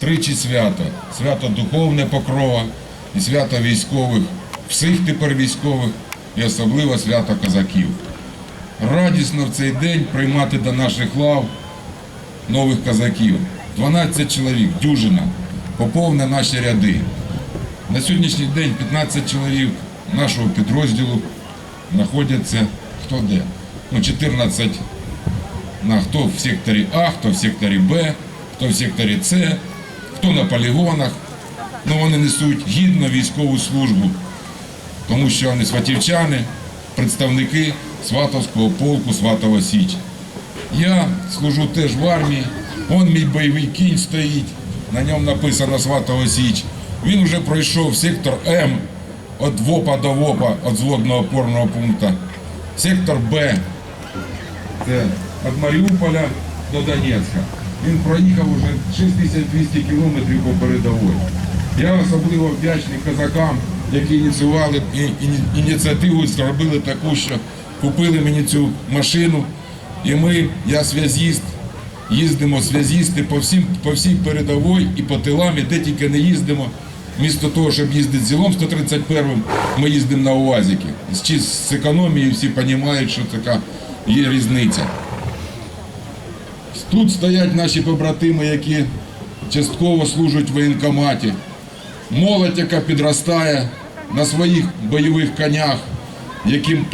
Тричі свято. Свято духовне покрова і свято військових, всіх тепер військових і особливо свято козаків. Радісно в цей день приймати до наших лав нових козаків. 12 чоловік, дюжина, поповне наші ряди. На сьогоднішній день 15 чоловік нашого підрозділу знаходяться хто де. Ну, 14 на хто в секторі А, хто в секторі Б, хто в секторі С, хто на полігонах. Ну, вони несуть гідно військову службу, тому що вони сватівчани, представники Сватовського полку Сватова Січ. Я служу теж в армії, он мій бойовий кінь стоїть, на ньому написано Сватова Січ. Він вже пройшов сектор М від ВОПа до ВОПа, від зводного опорного пункту. Сектор Б це від Маріуполя до Донецька. Він проїхав уже 6200 кілометрів по передовій. Я особливо вдячний козакам, які ініціювали ініціативу, зробили таку, що купили мені цю машину. І ми, я зв'язіст, їздимо зв'язісти по по всій передовій і по тилам, і де тільки не їздимо. Вмісто того, щоб їздити зілом 131-м, ми їздимо на УАЗіки. З, з економії всі розуміють, що така є різниця. Тут стоять наші побратими, які частково служать в воєнкоматі. Молодь, яка підростає на своїх бойових конях, яким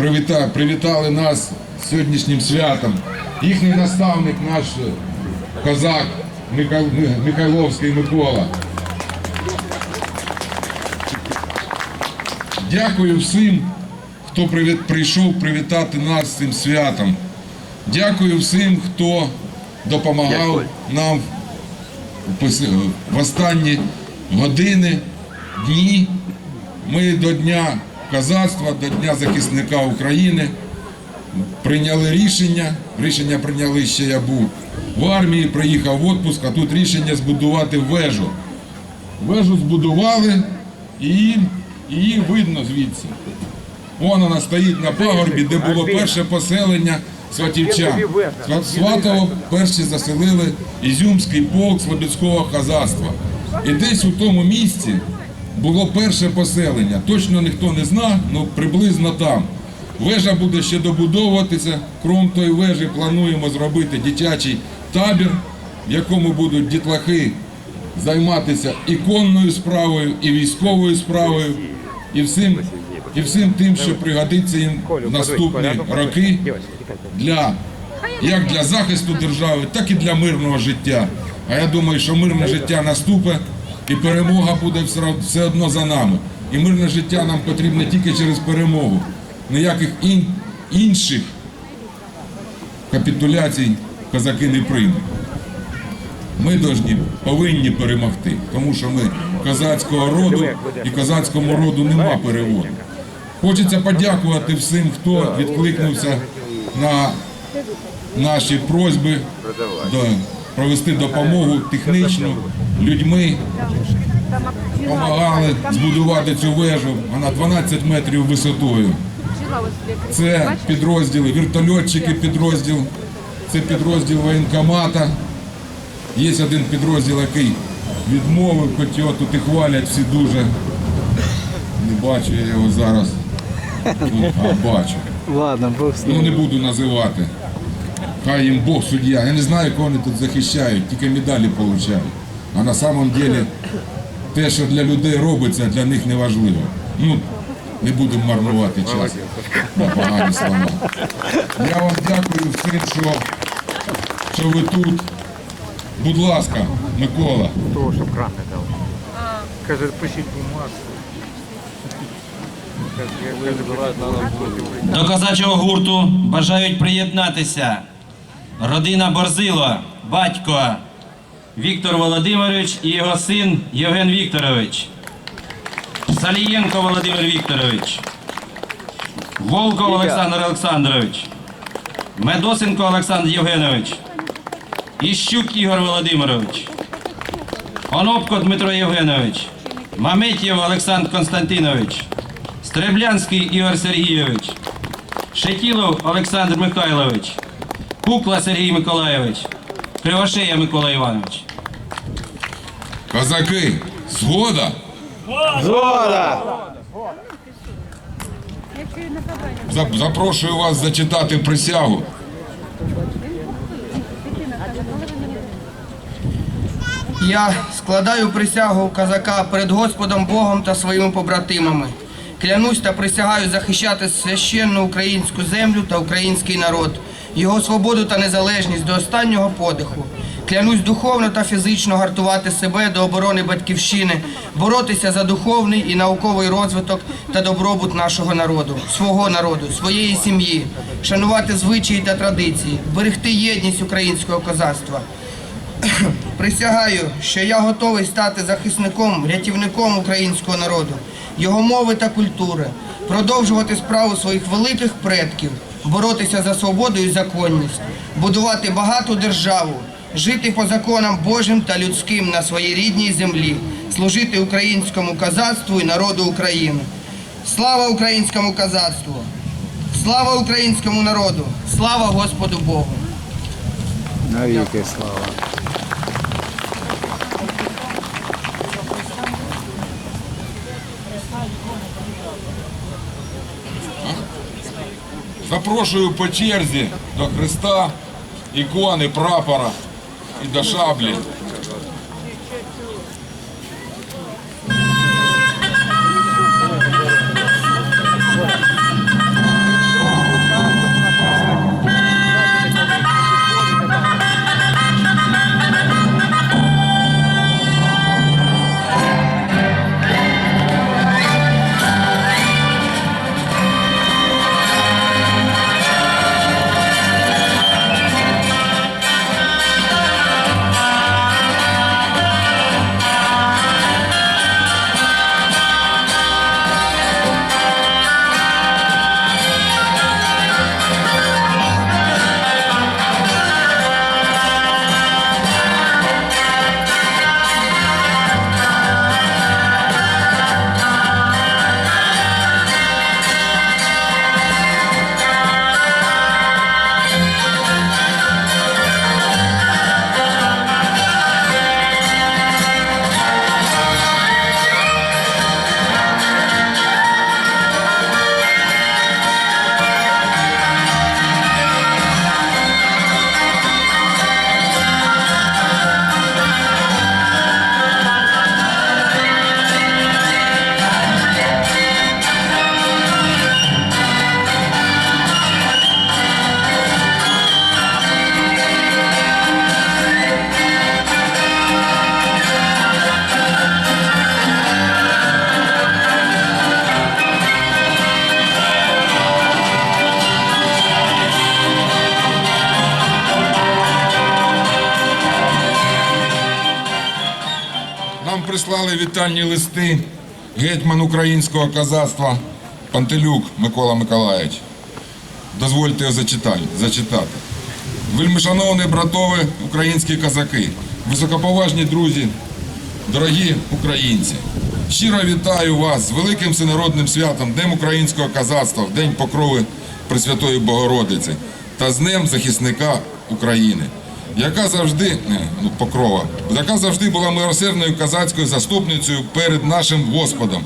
привітали нас сьогоднішнім святом. Їхній наставник, наш козак Михайловський Микола. Дякую всім, хто прийшов привітати нас цим святом. Дякую всім, хто допомагав нам в останні години, дні. Ми до Дня козацтва, до Дня захисника України прийняли рішення. Рішення прийняли ще я був в армії, приїхав в відпуск, а тут рішення збудувати вежу. Вежу збудували і її видно звідси. Вон вона стоїть на пагорбі, де було перше поселення сватівчан. Сватово перші заселили Ізюмський полк Слобідського козацтва. І десь у тому місці було перше поселення. Точно ніхто не зна, але приблизно там. Вежа буде ще добудовуватися. Крім тої вежі плануємо зробити дитячий табір, в якому будуть дітлахи займатися і конною справою, і військовою справою, і всім, і всим тим, що пригодиться їм в наступні роки для як для захисту держави, так і для мирного життя. А я думаю, що мирне життя наступить і перемога буде все одно за нами. І мирне життя нам потрібне тільки через перемогу. Ніяких ін- інших капітуляцій козаки не приймуть. Ми должні, повинні перемогти, тому що ми козацького роду і козацькому роду нема переводу. Хочеться подякувати всім, хто відкликнувся на наші просьби провести допомогу технічну людьми. Допомагали збудувати цю вежу. Вона 12 метрів висотою. Це підрозділи, вертольотчики підрозділ, це підрозділ воєнкомата. Є один підрозділ, який відмовив, хоч його тут і хвалять всі дуже. Не бачу я його зараз. Ну, а бачу. Ладно, Бог з Ну ним. не буду називати. Хай їм Бог суддя. Я не знаю, кого вони тут захищають, тільки медалі отримують. А на самом деле те, що для людей робиться, для них не важливо. Ну, не будемо марнувати час на погані слова. Я вам дякую всім, що, що ви тут. Будь ласка, Микола. Того, щоб кран не дав. Каже, пишіть бумагу. До козачого гурту бажають приєднатися родина Борзило, батько Віктор Володимирович і його син Євген Вікторович, Салієнко Володимир Вікторович, Волков Олександр Олександрович, Медосенко Олександр Євгенович, Іщук Ігор Володимирович, Онопко Дмитро Євгенович, Маметєв Олександр Константинович, Стреблянський Ігор Сергійович, Шетілов Олександр Михайлович, Кукла Сергій Миколайович, Кривошея Микола Іванович. Козаки, згода? Згода! Запрошую вас зачитати присягу. Я складаю присягу казака перед Господом Богом та своїми побратимами. Клянусь та присягаю захищати священну українську землю та український народ, його свободу та незалежність до останнього подиху. Клянусь духовно та фізично гартувати себе до оборони батьківщини, боротися за духовний і науковий розвиток та добробут нашого народу, свого народу, своєї сім'ї, шанувати звичаї та традиції, берегти єдність українського козацтва. Присягаю, що я готовий стати захисником, рятівником українського народу, його мови та культури, продовжувати справу своїх великих предків, боротися за свободу і законність, будувати багату державу, жити по законам Божим та людським на своїй рідній землі, служити українському козацтву і народу України. Слава українському козацтву! Слава українському народу! Слава Господу Богу! Навіки слава. Запрошую по черзі до Христа, ікони, прапора і до шаблі. Прислали вітальні листи гетьман українського козацтва Пантелюк Микола Миколаївич. Дозвольте його зачитати. Вельмишановні братові українські козаки, високоповажні друзі, дорогі українці. Щиро вітаю вас з великим всенародним святом Днем українського козацтва в День Покрови Пресвятої Богородиці та з Днем захисника України, яка завжди ну, покрова, яка завжди була милосердною козацькою заступницею перед нашим Господом.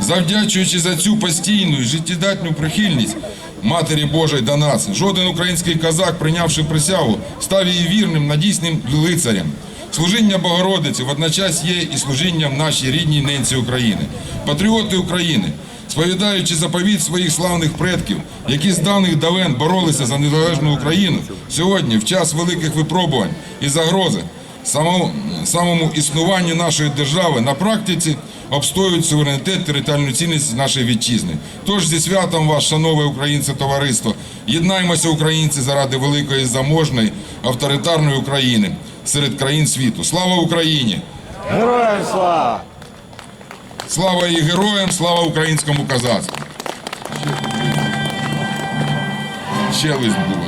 Завдячуючи за цю постійну і життєдатну прихильність Матері Божої до нас, жоден український козак, прийнявши присягу, став її вірним, надійсним лицарем. Служіння Богородиці водночас є і служінням нашій рідній ненці України. Патріоти України, сповідаючи заповіт своїх славних предків, які з давних давен боролися за незалежну Україну, сьогодні, в час великих випробувань і загрози, самому, самому існуванню нашої держави на практиці обстоюють суверенітет територіальну цінність нашої вітчизни. Тож зі святом вас, шанове українці, товариство, єднаймося, українці, заради великої заможної авторитарної України серед країн світу. Слава Україні! Героям слава! Слава і героям, слава українському козацтву! Ще лист було.